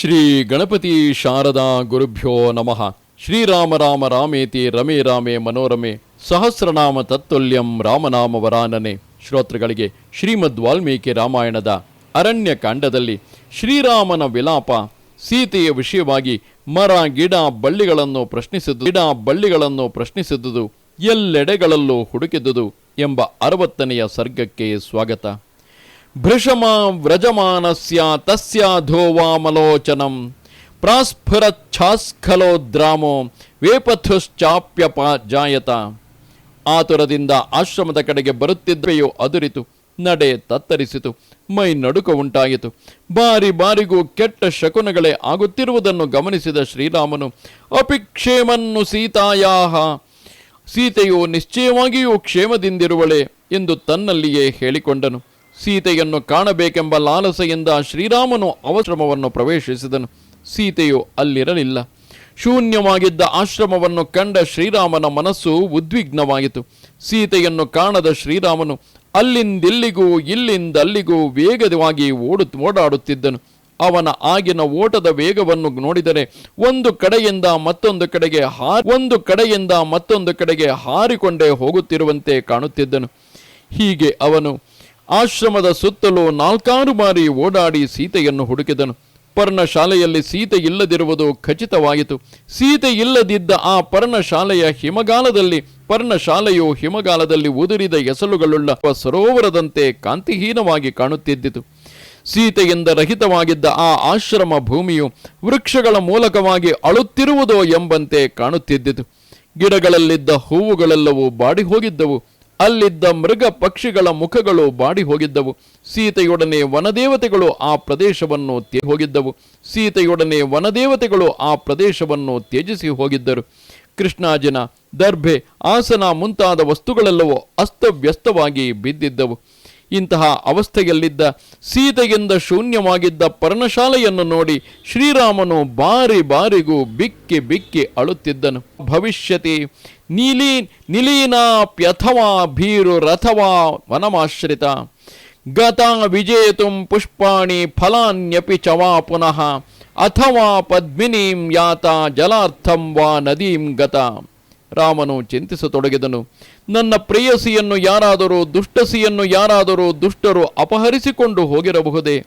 ಶ್ರೀ ಗಣಪತಿ ಶಾರದಾ ಗುರುಭ್ಯೋ ನಮಃ. ಶ್ರೀರಾಮ ರಾಮ ರಾಮೇತಿ ರಮೇ ರಾಮೇ ಮನೋರಮೆ. ಸಹಸ್ರನಾಮ ತತ್ತೊಲ್ಯಂ ರಾಮನಾಮ ವರಾನನೆ. ಶ್ರೋತೃಗಳಿಗೆ ಶ್ರೀಮದ್ ವಾಲ್ಮೀಕಿ ರಾಮಾಯಣದ ಅರಣ್ಯ ಕಾಂಡದಲ್ಲಿ ಶ್ರೀರಾಮನ ವಿಲಾಪ. ಸೀತೆಯ ವಿಷಯವಾಗಿ ಮರ, ಗಿಡ, ಬಳ್ಳಿಗಳನ್ನು ಪ್ರಶ್ನಿಸಿದ್ದು ಗಿಡ, ಬಳ್ಳಿಗಳನ್ನು ಪ್ರಶ್ನಿಸಿದ್ದುದು ಎಲ್ಲೆಡೆಗಳಲ್ಲೂ ಹುಡುಕಿದುದು ಎಂಬ ಅರವತ್ತನೆಯ ಸರ್ಗಕ್ಕೆ ಸ್ವಾಗತ. ಭೃಶಮ ವ್ರಜಮಾನಸ್ಯ ತಸ್ಯಾಧೋವಾಮಲೋಚನಂ ಪ್ರಾಸ್ಫುರಚ್ಛಾಸ್ಖಲೋದ್ರಾಮೋ ವೇಪಥುಶ್ಚಾಪ್ಯಪ ಜಾಯತ. ಆತುರದಿಂದ ಆಶ್ರಮದ ಕಡೆಗೆ ಬರುತ್ತಿದ್ದೆಯೋ ಅದುರಿತು, ನಡೆ ತತ್ತರಿಸಿತು, ಮೈ ನಡುಕ ಉಂಟಾಯಿತು. ಬಾರಿ ಬಾರಿಗೂ ಕೆಟ್ಟ ಶಕುನಗಳೇ ಆಗುತ್ತಿರುವುದನ್ನು ಗಮನಿಸಿದ ಶ್ರೀರಾಮನು, ಅಪಿಕ್ಷೇಮನ್ನು ಸೀತಾಯಾಹ, ಸೀತೆಯು ನಿಶ್ಚಯವಾಗಿಯೂ ಕ್ಷೇಮದಿಂದಿರುವಳೆ ಎಂದು ತನ್ನಲ್ಲಿಯೇ ಹೇಳಿಕೊಂಡನು. ಸೀತೆಯನ್ನು ಕಾಣಬೇಕೆಂಬ ಲಾಲಸೆಯಿಂದ ಶ್ರೀರಾಮನು ಅವಶ್ರಮವನ್ನು ಪ್ರವೇಶಿಸಿದನು. ಸೀತೆಯು ಅಲ್ಲಿರಲಿಲ್ಲ. ಶೂನ್ಯವಾಗಿದ್ದ ಆಶ್ರಮವನ್ನು ಕಂಡ ಶ್ರೀರಾಮನ ಮನಸ್ಸು ಉದ್ವಿಗ್ನವಾಯಿತು. ಸೀತೆಯನ್ನು ಕಾಣದ ಶ್ರೀರಾಮನು ಅಲ್ಲಿಂದಿಲ್ಲಿಗೂ ಇಲ್ಲಿಂದಲ್ಲಿಗೂ ವೇಗವಾಗಿ ಓಡು, ಓಡಾಡುತ್ತಿದ್ದನು. ಅವನ ಆಗಿನ ಓಟದ ವೇಗವನ್ನು ನೋಡಿದರೆ ಒಂದು ಕಡೆಯಿಂದ ಮತ್ತೊಂದು ಕಡೆಗೆ ಹಾ ಒಂದು ಕಡೆಯಿಂದ ಮತ್ತೊಂದು ಕಡೆಗೆ ಹಾರಿಕೊಂಡೇ ಹೋಗುತ್ತಿರುವಂತೆ ಕಾಣುತ್ತಿದ್ದನು. ಹೀಗೆ ಅವನು ಆಶ್ರಮದ ಸುತ್ತಲೂ ನಾಲ್ಕಾರು ಬಾರಿ ಓಡಾಡಿ ಸೀತೆಯನ್ನು ಹುಡುಕಿದನು. ಪರ್ಣಶಾಲೆಯಲ್ಲಿ ಸೀತೆ ಇಲ್ಲದಿರುವುದು ಖಚಿತವಾಯಿತು. ಸೀತೆ ಇಲ್ಲದಿದ್ದ ಆ ಪರ್ಣಶಾಲೆಯ ಹಿಮಗಾಲದಲ್ಲಿ, ಪರ್ಣಶಾಲೆಯು ಹಿಮಗಾಲದಲ್ಲಿ ಉದುರಿದ ಎಸಲುಗಳುಳ್ಳ ಸರೋವರದಂತೆ ಕಾಂತಿಹೀನವಾಗಿ ಕಾಣುತ್ತಿದ್ದಿತು. ಸೀತೆಯಿಂದ ರಹಿತವಾಗಿದ್ದ ಆ ಆಶ್ರಮ ಭೂಮಿಯು ವೃಕ್ಷಗಳ ಮೂಲಕವಾಗಿ ಅಳುತ್ತಿರುವುದೋ ಎಂಬಂತೆ ಕಾಣುತ್ತಿದ್ದಿತು. ಗಿಡಗಳಲ್ಲಿದ್ದ ಹೂವುಗಳೆಲ್ಲವೂ ಬಾಡಿ ಹೋಗಿದ್ದವು ಅಲ್ಲಿದ್ದ ಮೃಗ ಪಕ್ಷಿಗಳ ಮುಖಗಳು ಬಾಡಿ ಹೋಗಿದ್ದವು. ಸೀತೆಯೊಡನೆ ವನದೇವತೆಗಳು ಆ ಪ್ರದೇಶವನ್ನು ತ್ಯ ಹೋಗಿದ್ದವು. ಸೀತೆಯೊಡನೆ ವನದೇವತೆಗಳು ಆ ಪ್ರದೇಶವನ್ನು ತ್ಯಜಿಸಿ ಹೋಗಿದ್ದರು. ಕೃಷ್ಣಾಜನ ದರ್ಭೆ ಆಸನ ಮುಂತಾದ ವಸ್ತುಗಳೆಲ್ಲವೂ ಅಸ್ತವ್ಯಸ್ತವಾಗಿ ಬಿದ್ದಿದ್ದವು. ಇಂತಹ ಅವಸ್ಥೆಯಲ್ಲಿದ್ದ ಸೀತೆಯಿಂದ ಶೂನ್ಯವಾಗಿದ್ದ ಪರ್ಣಶಾಲೆಯನ್ನು ನೋಡಿ ಶ್ರೀರಾಮನು ಬಾರಿ ಬಾರಿಗೂ ಬಿಕ್ಕಿ ಬಿಕ್ಕಿ ಅಳುತ್ತಿದ್ದನು. ಭವಿಷ್ಯತಿ, ನೀಲಿ ನಿಲೀನಾಪ್ಯಥವಾ ಭೀರು ರಥವಾ ವನಮಾಶ್ರಿತ. ಗತಾ ವಿಜೇತುಂ ಪುಷ್ಪಾಣಿ ಫಲಾನ್ಯಪಿ ಚವಾ ಪುನಃ. ಅಥವಾ ಪದ್ಮಿನೀಂ ಯಾತ ಜಲಾರ್ಥಂ ವಾ ನದೀಂ ಗತ. ರಾಮನು ಚಿಂತಿಸತೊಡಗಿದನು. ನನ್ನ ಪ್ರೇಯಸಿಯನ್ನು ಯಾರಾದರೂ, ದುಷ್ಟಸಿಯನ್ನು ಯಾರಾದರೂ, ದುಷ್ಟರು ಅಪಹರಿಸಿಕೊಂಡು ಹೋಗಿರಬಹುದೇ?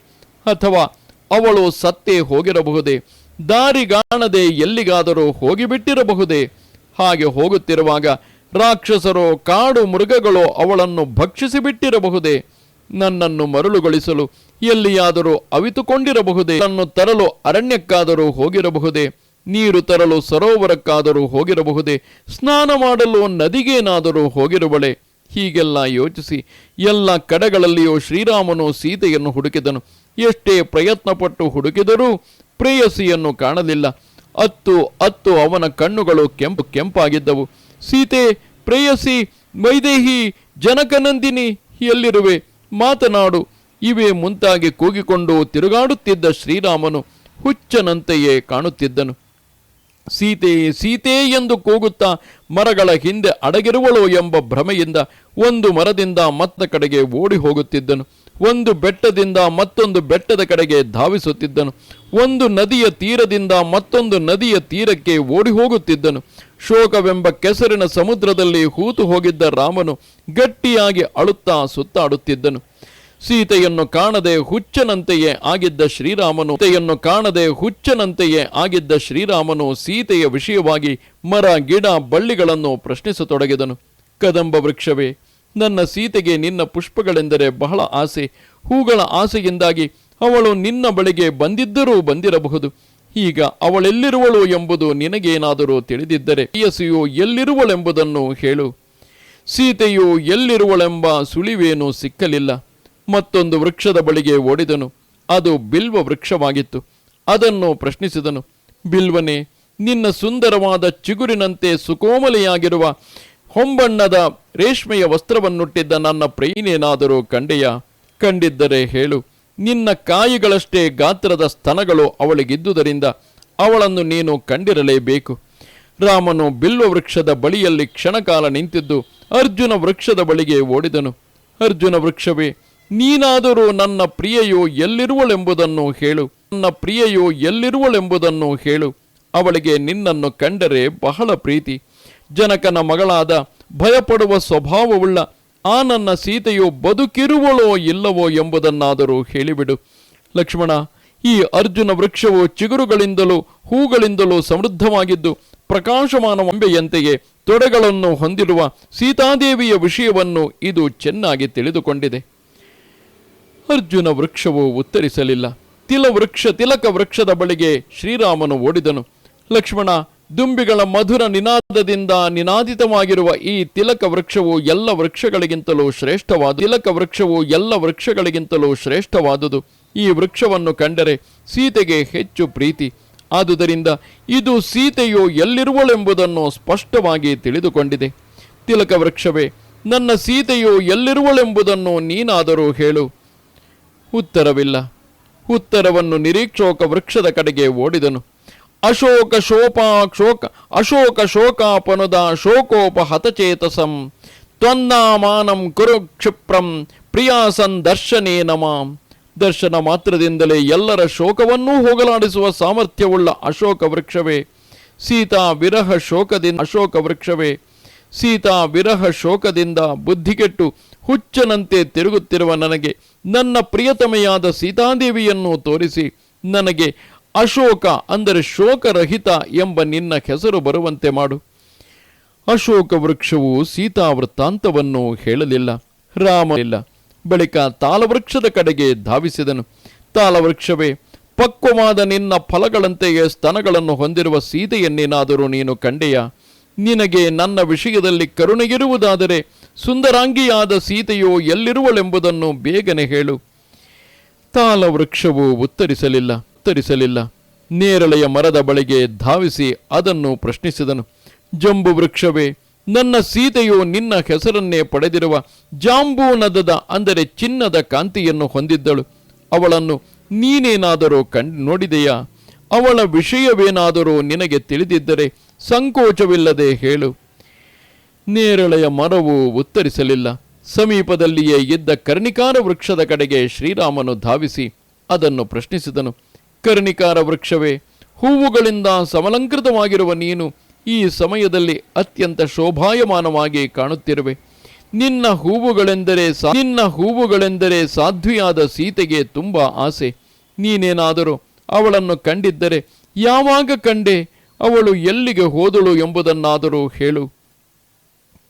ಅಥವಾ ಅವಳು ಸತ್ತೇ ಹೋಗಿರಬಹುದೇ? ದಾರಿಗಾಣದೆ ಎಲ್ಲಿಗಾದರೂ ಹೋಗಿಬಿಟ್ಟಿರಬಹುದೇ? ಹಾಗೆ ಹೋಗುತ್ತಿರುವಾಗ ರಾಕ್ಷಸರು, ಕಾಡು ಮೃಗಗಳು ಅವಳನ್ನು ಭಕ್ಷಿಸಿಬಿಟ್ಟಿರಬಹುದೇ? ನನ್ನನ್ನು ಮರಳುಗೊಳಿಸಲು ಎಲ್ಲಿಯಾದರೂ ಅವಿತುಕೊಂಡಿರಬಹುದೇ? ನನ್ನನ್ನು ತರಲು ಅರಣ್ಯಕ್ಕಾದರೂ ಹೋಗಿರಬಹುದೇ? ನೀರು ತರಲು ಸರೋವರಕ್ಕಾದರೂ ಹೋಗಿರಬಹುದೇ? ಸ್ನಾನ ಮಾಡಲು ನದಿಗೇನಾದರೂ ಹೋಗಿರುವಳೆ? ಹೀಗೆಲ್ಲ ಯೋಚಿಸಿ ಎಲ್ಲ ಕಡೆಗಳಲ್ಲಿಯೂ ಶ್ರೀರಾಮನು ಸೀತೆಯನ್ನು ಹುಡುಕಿದನು. ಎಷ್ಟೇ ಪ್ರಯತ್ನಪಟ್ಟು ಹುಡುಕಿದರೂ ಪ್ರೇಯಸಿಯನ್ನು ಕಾಣಲಿಲ್ಲ. ಅತ್ತು ಅತ್ತು ಅವನ ಕಣ್ಣುಗಳು ಕೆಂಪು ಕೆಂಪಾಗಿದ್ದವು. ಸೀತೆ, ಪ್ರೇಯಸಿ, ವೈದೇಹಿ, ಜನಕನಂದಿನಿ, ಎಲ್ಲಿರುವೆ? ಮಾತನಾಡು. ಇವೇ ಮುಂತಾಗಿ ಕೂಗಿಕೊಂಡು ತಿರುಗಾಡುತ್ತಿದ್ದ ಶ್ರೀರಾಮನು ಹುಚ್ಚನಂತೆಯೇ ಕಾಣುತ್ತಿದ್ದನು. ಸೀತೆ ಸೀತೆ ಎಂದು ಕೂಗುತ್ತಾ ಮರಗಳ ಹಿಂದೆ ಅಡಗಿರುವಳು ಎಂಬ ಭ್ರಮೆಯಿಂದ ಒಂದು ಮರದಿಂದ ಮತ್ತ ಕಡೆಗೆ ಓಡಿ ಹೋಗುತ್ತಿದ್ದನು. ಒಂದು ಬೆಟ್ಟದಿಂದ ಮತ್ತೊಂದು ಬೆಟ್ಟದ ಕಡೆಗೆ ಧಾವಿಸುತ್ತಿದ್ದನು. ಒಂದು ನದಿಯ ತೀರದಿಂದ ಮತ್ತೊಂದು ನದಿಯ ತೀರಕ್ಕೆ ಓಡಿ ಹೋಗುತ್ತಿದ್ದನು. ಶೋಕವೆಂಬ ಕೆಸರಿನ ಸಮುದ್ರದಲ್ಲಿ ಹೂತು ಹೋಗಿದ್ದ ರಾಮನು ಗಟ್ಟಿಯಾಗಿ ಅಳುತ್ತಾ ಸುತ್ತಾಡುತ್ತಿದ್ದನು. ಸೀತೆಯನ್ನು ಕಾಣದೆ ಹುಚ್ಚನಂತೆಯೇ ಆಗಿದ್ದ ಶ್ರೀರಾಮನು, ಸೀತೆಯನ್ನು ಕಾಣದೆ ಹುಚ್ಚನಂತೆಯೇ ಆಗಿದ್ದ ಶ್ರೀರಾಮನು ಸೀತೆಯ ವಿಷಯವಾಗಿ ಮರ, ಗಿಡ, ಬಳ್ಳಿಗಳನ್ನು ಪ್ರಶ್ನಿಸತೊಡಗಿದನು. ಕದಂಬ ವೃಕ್ಷವೇ, ನನ್ನ ಸೀತೆಗೆ ನಿನ್ನ ಪುಷ್ಪಗಳೆಂದರೆ ಬಹಳ ಆಸೆ. ಹೂಗಳ ಆಸೆಯಿಂದಾಗಿ ಅವಳು ನಿನ್ನ ಬಳಿಗೆ ಬಂದಿದ್ದರೂ ಬಂದಿರಬಹುದು. ಈಗ ಅವಳೆಲ್ಲಿರುವಳು ಎಂಬುದು ನಿನಗೇನಾದರೂ ತಿಳಿದಿದ್ದರೆ ಪ್ರೇಯಸಿಯು ಎಲ್ಲಿರುವಳೆಂಬುದನ್ನು ಹೇಳು. ಸೀತೆಯು ಎಲ್ಲಿರುವಳೆಂಬ ಸುಳಿವೇನೂ ಸಿಕ್ಕಲಿಲ್ಲ. ಮತ್ತೊಂದು ವೃಕ್ಷದ ಬಳಿಗೆ ಓಡಿದನು. ಅದು ಬಿಲ್ವ ವೃಕ್ಷವಾಗಿತ್ತು. ಅದನ್ನು ಪ್ರಶ್ನಿಸಿದನು, ಬಿಲ್ವನೇ, ನಿನ್ನ ಸುಂದರವಾದ ಚಿಗುರಿನಂತೆ ಸುಕೋಮಲೆಯಾಗಿರುವ ಹೊಂಬಣ್ಣದ ರೇಷ್ಮೆಯ ವಸ್ತ್ರವನ್ನುಟ್ಟಿದ್ದ ನನ್ನ ಪ್ರೇಯನೇನಾದರೂ ಕಂಡೆಯ? ಕಂಡಿದ್ದರೆ ಹೇಳು, ನಿನ್ನ ಕಾಯಿಗಳಷ್ಟೇ ಗಾತ್ರದ ಸ್ತನಗಳು ಅವಳಿಗಿದ್ದುದರಿಂದ ಅವಳನ್ನು ನೀನು ಕಂಡಿರಲೇಬೇಕು. ರಾಮನು ಬಿಲ್ವ ವೃಕ್ಷದ ಬಳಿಯಲ್ಲಿ ಕ್ಷಣಕಾಲ ನಿಂತಿದ್ದು ಅರ್ಜುನ ವೃಕ್ಷದ ಬಳಿಗೆ ಓಡಿದನು. ಅರ್ಜುನ ವೃಕ್ಷವೇ ನೀನಾದರೂ ನನ್ನ ಪ್ರಿಯೆಯು ಎಲ್ಲಿರುವಳೆಂಬುದನ್ನು ಹೇಳು. ನನ್ನ ಪ್ರಿಯೆಯು ಎಲ್ಲಿರುವಳೆಂಬುದನ್ನು ಹೇಳು. ಅವಳಿಗೆ ನಿನ್ನನ್ನು ಕಂಡರೆ ಬಹಳ ಪ್ರೀತಿ. ಜನಕನ ಮಗಳಾದ ಭಯಪಡುವ ಸ್ವಭಾವವುಳ್ಳ ಆ ನನ್ನ ಸೀತೆಯು ಬದುಕಿರುವಳೋ ಇಲ್ಲವೋ ಎಂಬುದನ್ನಾದರೂ ಹೇಳಿಬಿಡು. ಲಕ್ಷ್ಮಣ, ಈ ಅರ್ಜುನ ವೃಕ್ಷವು ಚಿಗುರುಗಳಿಂದಲೂ ಹೂಗಳಿಂದಲೂ ಸಮೃದ್ಧವಾಗಿದ್ದು ಪ್ರಕಾಶಮಾನ ಅಂಬೆಯಂತೆಯೇ ತೊಡೆಗಳನ್ನು ಹೊಂದಿರುವ ಸೀತಾದೇವಿಯ ವಿಷಯವನ್ನು ಇದು ಚೆನ್ನಾಗಿ ತಿಳಿದುಕೊಂಡಿದೆ. ಅರ್ಜುನ ವೃಕ್ಷವು ಉತ್ತರಿಸಲಿಲ್ಲ. ತಿಲ ವೃಕ್ಷ, ತಿಲಕ ವೃಕ್ಷದ ಬಳಿಗೆ ಶ್ರೀರಾಮನು ಓಡಿದನು. ಲಕ್ಷ್ಮಣ, ದುಂಬಿಗಳ ಮಧುರ ನಿನಾದದಿಂದ ನಿನಾದಿತವಾಗಿರುವ ಈ ತಿಲಕ ವೃಕ್ಷವು ಎಲ್ಲ ವೃಕ್ಷಗಳಿಗಿಂತಲೂ ಶ್ರೇಷ್ಠವಾದ, ತಿಲಕ ವೃಕ್ಷವು ಎಲ್ಲ ವೃಕ್ಷಗಳಿಗಿಂತಲೂ ಶ್ರೇಷ್ಠವಾದುದು. ಈ ವೃಕ್ಷವನ್ನು ಕಂಡರೆ ಸೀತೆಗೆ ಹೆಚ್ಚು ಪ್ರೀತಿ. ಆದುದರಿಂದ ಇದು ಸೀತೆಯು ಎಲ್ಲಿರುವಳೆಂಬುದನ್ನು ಸ್ಪಷ್ಟವಾಗಿ ತಿಳಿದುಕೊಂಡಿದೆ. ತಿಲಕ ವೃಕ್ಷವೇ, ನನ್ನ ಸೀತೆಯು ಎಲ್ಲಿರುವಳೆಂಬುದನ್ನು ನೀನಾದರೂ ಹೇಳು. ಉತ್ತರವಿಲ್ಲ. ಉತ್ತರವನ್ನು ನಿರೀಕ್ಷೋಕ ವೃಕ್ಷದ ಕಡೆಗೆ ಓಡಿದನು. ಅಶೋಕ ಶೋಪಾಕ್ಷೋಕ ಶೋಕ ಅಶೋಕ ಶೋಕಾಪನುದ ಶೋಕೋಪ ಹತಚೇತಸಂ ತ್ವನ್ನಾಮಾನಂ ಕುರು ಕ್ಷಿಪ್ರಂ ಪ್ರಿಯಾಸನ್ ದರ್ಶನೇ ನಮಾಂ. ದರ್ಶನ ಮಾತ್ರದಿಂದಲೇ ಎಲ್ಲರ ಶೋಕವನ್ನೂ ಹೋಗಲಾಡಿಸುವ ಸಾಮರ್ಥ್ಯವುಳ್ಳ ಅಶೋಕ ವೃಕ್ಷವೇ. ಸೀತಾ ವಿರಹ ಶೋಕದಿಂದ ಅಶೋಕ ವೃಕ್ಷವೇ. ಸೀತಾ ವಿರಹ ಶೋಕದಿಂದ ಬುದ್ಧಿಗೆಟ್ಟು ಹುಚ್ಚನಂತೆ ತಿರುಗುತ್ತಿರುವ ನನಗೆ ನನ್ನ ಪ್ರಿಯತಮೆಯಾದ ಸೀತಾದೇವಿಯನ್ನು ತೋರಿಸಿ ನನಗೆ ಅಶೋಕ ಅಂದರೆ ಶೋಕರಹಿತ ಎಂಬ ನಿನ್ನ ಹೆಸರು ಬರುವಂತೆ ಮಾಡು. ಅಶೋಕ ವೃಕ್ಷವು ಸೀತಾ ವೃತ್ತಾಂತವನ್ನು ಹೇಳಲಿಲ್ಲ ರಾಮಲಿಲ್ಲ ಬಳಿಕ ತಾಲವೃಕ್ಷದ ಕಡೆಗೆ ಧಾವಿಸಿದನು. ತಾಲವೃಕ್ಷವೇ ಪಕ್ವವಾದ ನಿನ್ನ ಫಲಗಳಂತೆಯೇ ಸ್ತನಗಳನ್ನು ಹೊಂದಿರುವ ಸೀತೆಯನ್ನೇನಾದರೂ ನೀನು ಕಂಡೆಯಾ? ನಿನಗೆ ನನ್ನ ವಿಷಯದಲ್ಲಿ ಕರುಣೆಗಿರುವುದಾದರೆ ಸುಂದರಾಂಗಿಯಾದ ಸೀತೆಯು ಎಲ್ಲಿರುವಳೆಂಬುದನ್ನು ಬೇಗನೆ ಹೇಳು. ತಾಲವೃಕ್ಷವು ಉತ್ತರಿಸಲಿಲ್ಲ ಉತ್ತರಿಸಲಿಲ್ಲ ನೇರಳೆಯ ಮರದ ಬಳಿಗೆ ಧಾವಿಸಿ ಅದನ್ನು ಪ್ರಶ್ನಿಸಿದನು. ಜಂಬು ವೃಕ್ಷವೇ, ನನ್ನ ಸೀತೆಯು ನಿನ್ನ ಹೆಸರನ್ನೇ ಪಡೆದಿರುವ ಜಾಂಬೂ ನದದ ಅಂದರೆ ಚಿನ್ನದ ಕಾಂತಿಯನ್ನು ಹೊಂದಿದ್ದಳು. ಅವಳನ್ನು ನೀನೇನಾದರೂ ಕಂಡು ನೋಡಿದೆಯಾ? ಅವಳ ವಿಷಯವೇನಾದರೂ ನಿನಗೆ ತಿಳಿದಿದ್ದರೆ ಸಂಕೋಚವಿಲ್ಲದೆ ಹೇಳು. ನೇರಳೆಯ ಮರವು ಉತ್ತರಿಸಲಿಲ್ಲ. ಸಮೀಪದಲ್ಲಿಯೇ ಇದ್ದ ಕರ್ಣಿಕಾರ ವೃಕ್ಷದ ಕಡೆಗೆ ಶ್ರೀರಾಮನು ಧಾವಿಸಿ ಅದನ್ನು ಪ್ರಶ್ನಿಸಿದನು. ಕರ್ಣಿಕಾರ ವೃಕ್ಷವೇ, ಹೂವುಗಳಿಂದ ಸಮಲಂಕೃತವಾಗಿರುವ ನೀನು ಈ ಸಮಯದಲ್ಲಿ ಅತ್ಯಂತ ಶೋಭಾಯಮಾನವಾಗಿ ಕಾಣುತ್ತಿರುವೆ. ನಿನ್ನ ಹೂವುಗಳೆಂದರೆ ನಿನ್ನ ಹೂವುಗಳೆಂದರೆ ಸಾಧ್ವಿಯಾದ ಸೀತೆಗೆ ತುಂಬ ಆಸೆ. ನೀನೇನಾದರೂ ಅವಳನ್ನು ಕಂಡಿದ್ದರೆ ಯಾವಾಗ ಕಂಡೆ? ಅವಳು ಎಲ್ಲಿಗೆ ಹೋದಳು ಎಂಬುದನ್ನಾದರೂ ಹೇಳು.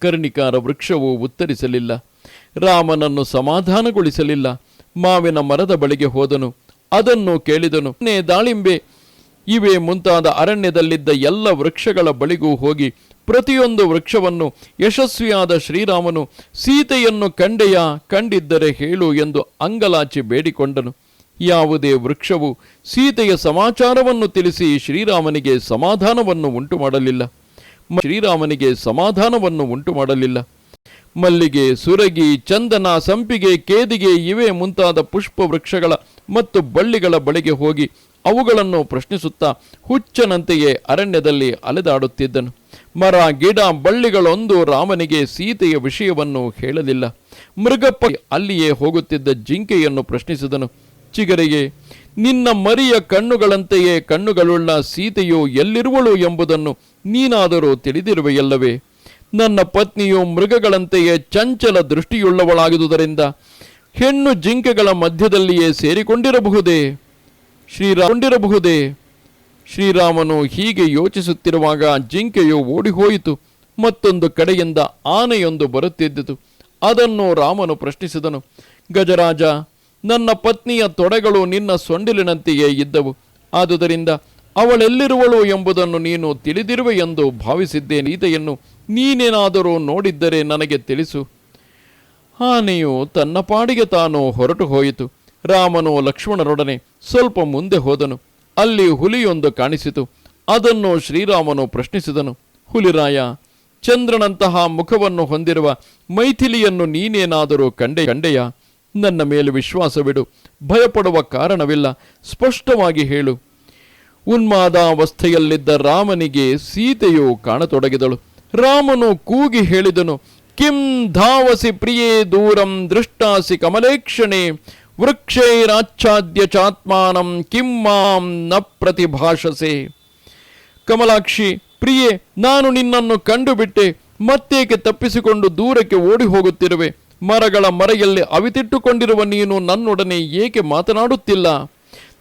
ಕರ್ಣಿಕಾರ ವೃಕ್ಷವು ಉತ್ತರಿಸಲಿಲ್ಲ. ರಾಮನನ್ನು ಸಮಾಧಾನಗೊಳಿಸಲಿಲ್ಲ. ಮಾವಿನ ಮರದ ಬಳಿಗೆ ಹೋದನು. ಅದನ್ನು ಕೇಳಿದನು ನೇ ದಾಳಿಂಬೆ. ಇವೇ ಮುಂತಾದ ಅರಣ್ಯದಲ್ಲಿದ್ದ ಎಲ್ಲ ವೃಕ್ಷಗಳ ಬಳಿಗೂ ಹೋಗಿ ಪ್ರತಿಯೊಂದು ವೃಕ್ಷವನ್ನು ಯಶಸ್ವಿಯಾದ ಶ್ರೀರಾಮನು ಸೀತೆಯನ್ನು ಕಂಡೆಯ? ಕಂಡಿದ್ದರೆ ಹೇಳು ಎಂದು ಅಂಗಲಾಚಿ ಬೇಡಿಕೊಂಡನು. ಯಾವುದೇ ವೃಕ್ಷವು ಸೀತೆಯ ಸಮಾಚಾರವನ್ನು ತಿಳಿಸಿ ಶ್ರೀರಾಮನಿಗೆ ಸಮಾಧಾನವನ್ನು ಉಂಟು ಮಾಡಲಿಲ್ಲ ಶ್ರೀರಾಮನಿಗೆ ಸಮಾಧಾನವನ್ನು ಉಂಟು ಮಾಡಲಿಲ್ಲ ಮಲ್ಲಿಗೆ ಸುರಗಿ, ಚಂದನ, ಸಂಪಿಗೆ, ಕೇದಿಗೆ ಇವೆ ಮುಂತಾದ ಪುಷ್ಪ ವೃಕ್ಷಗಳ ಮತ್ತು ಬಳ್ಳಿಗಳ ಬಳಿಗೆ ಹೋಗಿ ಅವುಗಳನ್ನು ಪ್ರಶ್ನಿಸುತ್ತಾ ಹುಚ್ಚನಂತೆಯೇ ಅರಣ್ಯದಲ್ಲಿ ಅಲೆದಾಡುತ್ತಿದ್ದನು. ಮರ, ಗಿಡ, ಬಳ್ಳಿಗಳೊಂದು ರಾಮನಿಗೆ ಸೀತೆಯ ವಿಷಯವನ್ನು ಹೇಳಲಿಲ್ಲ. ಮೃಗಪ್ಪ ಅಲ್ಲಿಯೇ ಹೋಗುತ್ತಿದ್ದ ಜಿಂಕೆಯನ್ನು ಪ್ರಶ್ನಿಸಿದನು. ಚಿಗರಿಗೆ ನಿನ್ನ ಮರಿಯ ಕಣ್ಣುಗಳಂತೆಯೇ ಕಣ್ಣುಗಳುಳ್ಳ ಸೀತೆಯು ಎಲ್ಲಿರುವಳು ಎಂಬುದನ್ನು ನೀನಾದರೂ ತಿಳಿದಿರುವೆಯಲ್ಲವೇ? ನನ್ನ ಪತ್ನಿಯು ಮೃಗಗಳಂತೆಯೇ ಚಂಚಲ ದೃಷ್ಟಿಯುಳ್ಳವಳಾಗಿರುವುದರಿಂದ ಹೆಣ್ಣು ಜಿಂಕೆಗಳ ಮಧ್ಯದಲ್ಲಿಯೇ ಸೇರಿಕೊಂಡಿರಬಹುದೇ? ಶ್ರೀರಾಮಕೊಂಡಿರಬಹುದೇ ಶ್ರೀರಾಮನು ಹೀಗೆ ಯೋಚಿಸುತ್ತಿರುವಾಗ ಜಿಂಕೆಯು ಓಡಿಹೋಯಿತು. ಮತ್ತೊಂದು ಕಡೆಯಿಂದ ಆನೆಯೊಂದು ಬರುತ್ತಿದ್ದಿತು ಅದನ್ನು ರಾಮನು ಪ್ರಶ್ನಿಸಿದನು. ಗಜರಾಜ ನನ್ನ ಪತ್ನಿಯ ತೊಡೆಗಳು ನಿನ್ನ ಸೊಂಡಿಲಿನಂತೆಯೇ ಇದ್ದವು. ಆದುದರಿಂದ ಅವಳೆಲ್ಲಿರುವಳು ಎಂಬುದನ್ನು ನೀನು ತಿಳಿದಿರುವೆ ಎಂದು ಭಾವಿಸಿದ್ದೇನೆ. ಈತೆಯನ್ನು ನೀನೇನಾದರೂ ನೋಡಿದ್ದರೆ ನನಗೆ ತಿಳಿಸು. ಆನೆಯು ತನ್ನ ಪಾಡಿಗೆ ತಾನು ಹೊರಟು ಹೋಯಿತು. ರಾಮನು ಲಕ್ಷ್ಮಣರೊಡನೆ ಸ್ವಲ್ಪ ಮುಂದೆ ಹೋದನು. ಅಲ್ಲಿ ಹುಲಿಯೊಂದು ಕಾಣಿಸಿತು. ಅದನ್ನು ಶ್ರೀರಾಮನು ಪ್ರಶ್ನಿಸಿದನು. ಹುಲಿರಾಯ, ಚಂದ್ರನಂತಹ ಮುಖವನ್ನು ಹೊಂದಿರುವ ಮೈಥಿಲಿಯನ್ನು ನೀನೇನಾದರೂ ಕಂಡೆ, ಕಂಡೆಯ? ನನ್ನ ಮೇಲೆ ವಿಶ್ವಾಸವಿಡು. ಭಯಪಡುವ ಕಾರಣವಿಲ್ಲ. ಸ್ಪಷ್ಟವಾಗಿ ಹೇಳು. ಉನ್ಮಾದಾವಸ್ಥೆಯಲ್ಲಿದ್ದ ರಾಮನಿಗೆ ಸೀತೆಯು ಕಾಣತೊಡಗಿದಳು. ರಾಮನು ಕೂಗಿ ಹೇಳಿದನು, ಕಿಂ ಧಾವಸಿ ಪ್ರಿಯೇ ದೂರಂ ದೃಷ್ಟಾಸಿ ಕಮಲೇಕ್ಷಣೆ ವೃಕ್ಷೈರಾಚ್ಛಾದ್ಯ ಚಾತ್ಮಾನಂ ಕಿಂ ಮಾಂ ನ ಪ್ರತಿಭಾಷಸೆ. ಕಮಲಾಕ್ಷಿ, ಪ್ರಿಯೆ, ನಾನು ನಿನ್ನನ್ನು ಕಂಡುಬಿಟ್ಟೆ. ಮತ್ತೇಕೆ ತಪ್ಪಿಸಿಕೊಂಡು ದೂರಕ್ಕೆ ಓಡಿ ಹೋಗುತ್ತಿರುವೆ ಮರಗಳ ಮರೆಯಲ್ಲಿ ಅವಿತಿಟ್ಟುಕೊಂಡಿರುವ ನೀನು ನನ್ನೊಡನೆ ಏಕೆ ಮಾತನಾಡುತ್ತಿಲ್ಲ?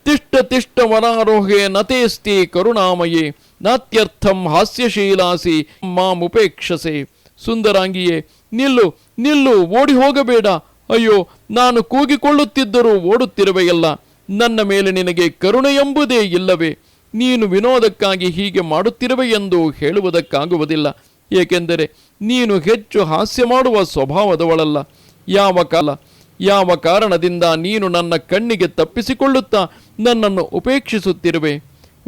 ತಿಷ್ಟ ತಿಷ್ಟ ವನಾರೋಹೆ ನತೇಸ್ತಿ ಕರುಣಾಮಯೇ, ನಾತ್ಯರ್ಥಂ ಹಾಸ್ಯಶೀಲಾಸಿ ಮಾಮುಪೇಕ್ಷಸೆ. ಸುಂದರಾಂಗಿಯೇ, ನಿಲ್ಲು ನಿಲ್ಲು, ಓಡಿ ಹೋಗಬೇಡ. ಅಯ್ಯೋ, ನಾನು ಕೂಗಿಕೊಳ್ಳುತ್ತಿದ್ದರೂ ಓಡುತ್ತಿರುವೆಯಲ್ಲ. ನನ್ನ ಮೇಲೆ ನಿನಗೆ ಕರುಣೆ ಎಂಬುದೇ ಇಲ್ಲವೇ? ನೀನು ವಿನೋದಕ್ಕಾಗಿ ಹೀಗೆ ಮಾಡುತ್ತಿರುವೆ ಎಂದು ಹೇಳುವುದಕ್ಕಾಗುವುದಿಲ್ಲ. ಏಕೆಂದರೆ ನೀನು ಹೆಚ್ಚು ಹಾಸ್ಯ ಮಾಡುವ ಸ್ವಭಾವದವಳಲ್ಲ. ಯಾವ ಕಾಲ, ಯಾವ ಕಾರಣದಿಂದ ನೀನು ನನ್ನ ಕಣ್ಣಿಗೆ ತಪ್ಪಿಸಿಕೊಳ್ಳುತ್ತಾ ನನ್ನನ್ನು ಉಪೇಕ್ಷಿಸುತ್ತಿರುವೆ?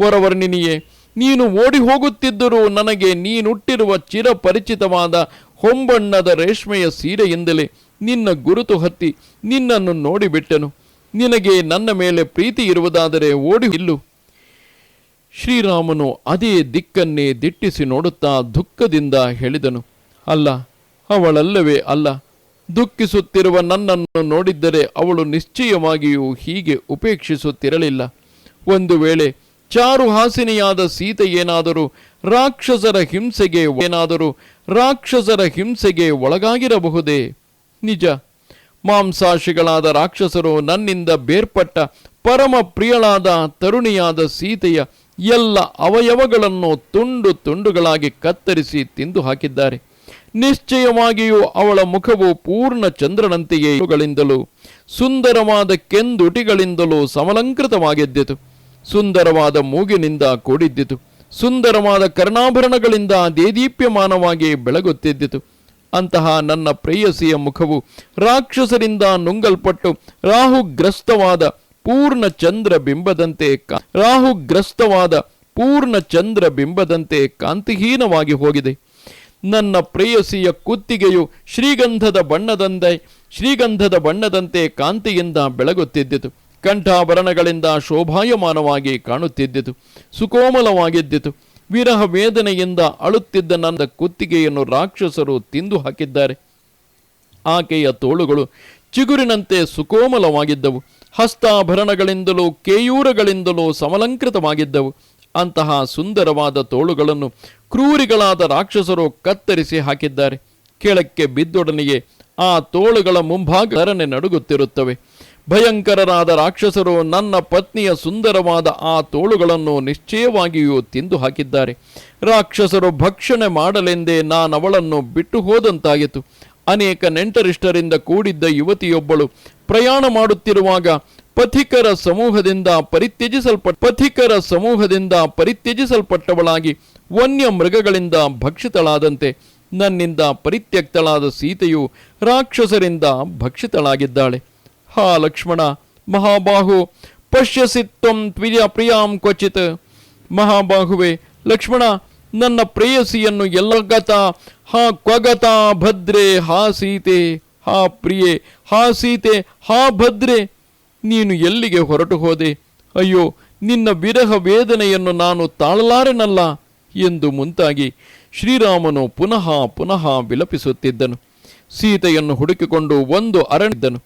ವರವರ್ಣಿನಿಯೇ, ನೀನು ಓಡಿ ಹೋಗುತ್ತಿದ್ದರೂ ನನಗೆ ನೀನುಟ್ಟಿರುವ ಚಿರಪರಿಚಿತವಾದ ಹೊಂಬಣ್ಣದ ರೇಷ್ಮೆಯ ಸೀರೆಯಿಂದಲೇ ನಿನ್ನ ಗುರುತು ಹತ್ತಿ ನಿನ್ನನ್ನು ನೋಡಿಬಿಟ್ಟೆನು. ನಿನಗೆ ನನ್ನ ಮೇಲೆ ಪ್ರೀತಿ ಇರುವುದಾದರೆ ಓಡಿ ಇಲ್ಲು. ಶ್ರೀರಾಮನು ಅದೇ ದಿಕ್ಕನ್ನೇ ದಿಟ್ಟಿಸಿ ನೋಡುತ್ತಾ ದುಃಖದಿಂದ ಹೇಳಿದನು, ಅಲ್ಲ, ಅವಳಲ್ಲವೇ ಅಲ್ಲ. ದುಃಖಿಸುತ್ತಿರುವ ನನ್ನನ್ನು ನೋಡಿದ್ದರೆ ಅವಳು ನಿಶ್ಚಯವಾಗಿಯೂ ಹೀಗೆ ಉಪೇಕ್ಷಿಸುತ್ತಿರಲಿಲ್ಲ. ಒಂದು ವೇಳೆ ಚಾರು ಹಾಸಿನಿಯಾದ ಸೀತೆ ಏನಾದರೂ, ರಾಕ್ಷಸರ ಹಿಂಸೆಗೆ ಏನಾದರೂ, ರಾಕ್ಷಸರ ಹಿಂಸೆಗೆ ಒಳಗಾಗಿರಬಹುದೇ? ನಿಜ. ಮಾಂಸಾಶಿಗಳಾದ ರಾಕ್ಷಸರು ನನ್ನಿಂದ ಬೇರ್ಪಟ್ಟ ಪರಮ ಪ್ರಿಯಳಾದ ತರುಣಿಯಾದ ಸೀತೆಯ ಎಲ್ಲ ಅವಯವಗಳನ್ನು ತುಂಡು ತುಂಡುಗಳಾಗಿ ಕತ್ತರಿಸಿ ತಿಂದು ಹಾಕಿದ್ದಾರೆ. ನಿಶ್ಚಯವಾಗಿಯೂ ಅವಳ ಮುಖವು ಪೂರ್ಣ ಚಂದ್ರನಂತೆಯೇ ಇವುಗಳಿಂದಲೂ, ಸುಂದರವಾದ ಕೆಂದುಟಿಗಳಿಂದಲೂ ಸಮಲಂಕೃತವಾಗಿದ್ದಿತು. ಸುಂದರವಾದ ಮೂಗಿನಿಂದ ಕೂಡಿದ್ದಿತು. ಸುಂದರವಾದ ಕರ್ಣಾಭರಣಗಳಿಂದ ದೇದೀಪ್ಯಮಾನವಾಗಿ ಬೆಳಗುತ್ತಿದ್ದಿತು. ಅಂತಹ ನನ್ನ ಪ್ರೇಯಸಿಯ ಮುಖವು ರಾಕ್ಷಸರಿಂದ ನುಂಗಲ್ಪಟ್ಟು ರಾಹುಗ್ರಸ್ತವಾದ ಪೂರ್ಣ ಚಂದ್ರ ಬಿಂಬದಂತೆ ರಾಹುಗ್ರಸ್ತವಾದ ಪೂರ್ಣ ಚಂದ್ರ ಬಿಂಬದಂತೆ ಕಾಂತಿಹೀನವಾಗಿ ಹೋಗಿದೆ. ನನ್ನ ಪ್ರೇಯಸಿಯ ಕುತ್ತಿಗೆಯು ಶ್ರೀಗಂಧದ ಬಣ್ಣದಂತೆ ಶ್ರೀಗಂಧದ ಬಣ್ಣದಂತೆ ಕಾಂತಿಯಿಂದ ಬೆಳಗುತ್ತಿದ್ದಿತು. ಕಂಠಾಭರಣಗಳಿಂದ ಶೋಭಾಯಮಾನವಾಗಿ ಕಾಣುತ್ತಿದ್ದಿತು. ಸುಕೋಮಲವಾಗಿದ್ದಿತು. ವಿರಹ ವೇದನೆಯಿಂದ ಅಳುತ್ತಿದ್ದ ನನ್ನ ಕುತ್ತಿಗೆಯನ್ನು ರಾಕ್ಷಸರು ತಿಂದು ಹಾಕಿದ್ದಾರೆ. ಆಕೆಯ ತೋಳುಗಳು ಚಿಗುರಿನಂತೆ ಸುಕೋಮಲವಾಗಿದ್ದವು. ಹಸ್ತಾಭರಣಗಳಿಂದಲೂ, ಕೇಯೂರಗಳಿಂದಲೂ ಸಮಲಂಕೃತವಾಗಿದ್ದವು. ಅಂತಹ ಸುಂದರವಾದ ತೋಳುಗಳನ್ನು ಕ್ರೂರಿಗಳಾದ ರಾಕ್ಷಸರು ಕತ್ತರಿಸಿ ಹಾಕಿದ್ದಾರೆ. ಕೆಳಕ್ಕೆ ಬಿದ್ದೊಡನೆಯೇ ಆ ತೋಳುಗಳ ಮುಂಭಾಗ ಧರಣೆ ನಡುಗುತ್ತಿರುತ್ತವೆ. ಭಯಂಕರರಾದ ರಾಕ್ಷಸರು ನನ್ನ ಪತ್ನಿಯ ಸುಂದರವಾದ ಆ ತೋಳುಗಳನ್ನು ನಿಶ್ಚಯವಾಗಿಯೂ ತಿಂದು ಹಾಕಿದ್ದಾರೆ. ರಾಕ್ಷಸರು ಭಕ್ಷಣೆ ಮಾಡಲೆಂದೇ ನಾನವಳನ್ನು ಬಿಟ್ಟು ಹೋದಂತಾಯಿತು. ಅನೇಕ ನೆಂಟರಿಷ್ಟರಿಂದ ಕೂಡಿದ್ದ ಯುವತಿಯೊಬ್ಬಳು ಪ್ರಯಾಣ ಮಾಡುತ್ತಿರುವಾಗ ಪಥಿಕರ ಸಮೂಹದಿಂದ ಪರಿತ್ಯಜಿಸಲ್ಪಟ್ಟ ಪಥಿಕರ ಸಮೂಹದಿಂದ ಪರಿತ್ಯಜಿಸಲ್ಪಟ್ಟವಳಾಗಿ ವನ್ಯ ಮೃಗಗಳಿಂದ ಭಕ್ಷಿತಳಾದಂತೆ ನನ್ನಿಂದ ಪರಿತ್ಯಕ್ತಳಾದ ಸೀತೆಯು ರಾಕ್ಷಸರಿಂದ ಭಕ್ಷಿತಳಾಗಿದ್ದಾಳೆ. ಹಾ ಲಕ್ಷ್ಮಣ, ಮಹಾಬಾಹು ಪಶ್ಯಸಿತ್ವಂ ತ್ವಿಯ ಪ್ರಿಯಾಂ ಕ್ವಚಿತ್. ಮಹಾಬಾಹುವೆ ಲಕ್ಷ್ಮಣ ನನ್ನ ಪ್ರೇಯಸಿಯನ್ನು ಎಲ್ಲಗತ, ಹಾ ಕ್ವಗತ ಭದ್ರೆ, ಹಾ ಸೀತೆ, ಹಾ ಪ್ರಿಯೆ, ಹಾ ಸೀತೆ, ಹಾ ಭದ್ರೆ, ನೀನು ಎಲ್ಲಿಗೆ ಹೊರಟು ಹೋದೆ? ಅಯ್ಯೋ, ನಿನ್ನ ವಿರಹ ವೇದನೆಯನ್ನು ನಾನು ತಾಳಲಾರೆನಲ್ಲ? ಎಂದು ಮುಂತಾಗಿ ಶ್ರೀರಾಮನು ಪುನಃ ಪುನಃ ವಿಲಪಿಸುತ್ತಿದ್ದನು. ಸೀತೆಯನ್ನು ಹುಡುಕಿಕೊಂಡು ಒಂದು ಅರಣ್ಯದನು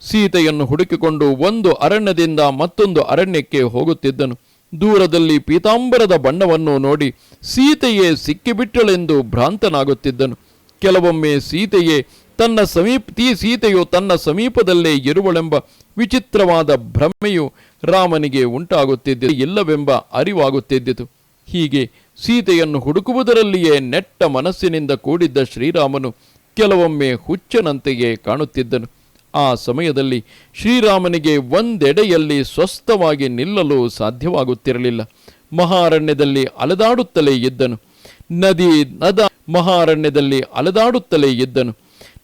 ಸೀತೆಯನ್ನು ಹುಡುಕಿಕೊಂಡು ಒಂದು ಅರಣ್ಯದಿಂದ ಮತ್ತೊಂದು ಅರಣ್ಯಕ್ಕೆ ಹೋಗುತ್ತಿದ್ದನು. ದೂರದಲ್ಲಿ ಪೀತಾಂಬರದ ಬಣ್ಣವನ್ನು ನೋಡಿ ಸೀತೆಯೇ ಸಿಕ್ಕಿಬಿಟ್ಟಳೆಂದು ಭ್ರಾಂತನಾಗುತ್ತಿದ್ದನು. ಕೆಲವೊಮ್ಮೆ ಸೀತೆಯೇ ತನ್ನ ಸಮೀಪ ಸೀತೆಯು ತನ್ನ ಸಮೀಪದಲ್ಲೇ ಇರುವಳೆಂಬ ವಿಚಿತ್ರವಾದ ಭ್ರಮೆಯು ರಾಮನಿಗೆ ಉಂಟಾಗುತ್ತಿದ್ದ, ಇಲ್ಲವೆಂಬ ಅರಿವಾಗುತ್ತಿದ್ದಿತು. ಹೀಗೆ ಸೀತೆಯನ್ನು ಹುಡುಕುವುದರಲ್ಲಿಯೇ ನೆಟ್ಟ ಮನಸ್ಸಿನಿಂದ ಕೂಡಿದ್ದ ಶ್ರೀರಾಮನು ಕೆಲವೊಮ್ಮೆ ಹುಚ್ಚನಂತೆಯೇ ಕಾಣುತ್ತಿದ್ದನು. ಆ ಸಮಯದಲ್ಲಿ ಶ್ರೀರಾಮನಿಗೆ ಒಂದೆಡೆಯಲ್ಲಿ ಸ್ವಸ್ಥವಾಗಿ ನಿಲ್ಲಲು ಸಾಧ್ಯವಾಗುತ್ತಿರಲಿಲ್ಲ. ಮಹಾರಣ್ಯದಲ್ಲಿ ಅಲೆದಾಡುತ್ತಲೇ ಇದ್ದನು. ನದಿ ನದ ಮಹಾರಣ್ಯದಲ್ಲಿ ಅಲೆದಾಡುತ್ತಲೇ ಇದ್ದನು.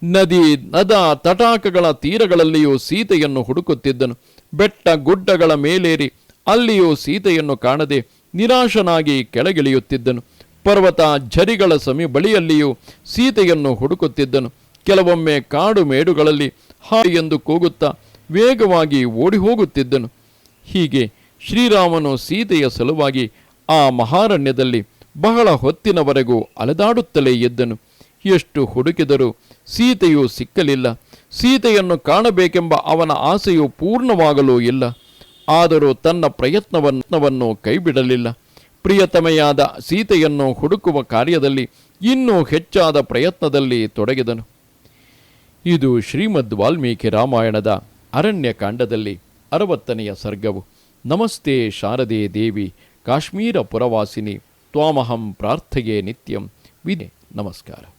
ನದಿ ನದ ತಟಾಕಗಳ ತೀರಗಳಲ್ಲಿಯೂ ಸೀತೆಯನ್ನು ಹುಡುಕುತ್ತಿದ್ದನು. ಬೆಟ್ಟ ಗುಡ್ಡಗಳ ಮೇಲೇರಿ ಅಲ್ಲಿಯೂ ಸೀತೆಯನ್ನು ಕಾಣದೆ ನಿರಾಶನಾಗಿ ಕೆಳಗಿಳಿಯುತ್ತಿದ್ದನು. ಪರ್ವತ ಝರಿಗಳ ಸಮಿ ಬಳಿಯಲ್ಲಿಯೂ ಸೀತೆಯನ್ನು ಹುಡುಕುತ್ತಿದ್ದನು. ಕೆಲವೊಮ್ಮೆ ಕಾಡು ಮೇಡುಗಳಲ್ಲಿ ಹಾಡಿ ಎಂದು ಕೂಗುತ್ತಾ ವೇಗವಾಗಿ ಓಡಿ ಹೋಗುತ್ತಿದ್ದನು ಹೀಗೆ ಶ್ರೀರಾಮನು ಸೀತೆಯ ಸಲುವಾಗಿ ಆ ಮಹಾರಣ್ಯದಲ್ಲಿ ಬಹಳ ಹೊತ್ತಿನವರೆಗೂ ಅಲೆದಾಡುತ್ತಲೇ ಇದ್ದನು. ಎಷ್ಟು ಹುಡುಕಿದರೂ ಸೀತೆಯು ಸಿಕ್ಕಲಿಲ್ಲ. ಸೀತೆಯನ್ನು ಕಾಣಬೇಕೆಂಬ ಅವನ ಆಸೆಯು ಪೂರ್ಣವಾಗಲೂ ಇಲ್ಲ. ಆದರೂ ತನ್ನ ಪ್ರಯತ್ನವನ್ನು ಕೈಬಿಡಲಿಲ್ಲ. ಪ್ರಿಯತಮೆಯಾದ ಸೀತೆಯನ್ನು ಹುಡುಕುವ ಕಾರ್ಯದಲ್ಲಿ ಇನ್ನೂ ಹೆಚ್ಚಾದ ಪ್ರಯತ್ನದಲ್ಲಿ ತೊಡಗಿದನು. ಇದು ಶ್ರೀಮದ್ ವಾಲ್ಮೀಕಿ ರಾಮಾಯಣದ ಅರಣ್ಯಕಾಂಡದಲ್ಲಿ ಅರವತ್ತನೆಯ ಸರ್ಗವು. ನಮಸ್ತೆ ಶಾರದೆ ದೇವಿ, ಕಾಶ್ಮೀರ ಪುರವಾಸಿನಿ, ತ್ವಾಮಹಂ ಪ್ರಾರ್ಥೆಯೇ ನಿತ್ಯಂ. ವಿನೆ ನಮಸ್ಕಾರ.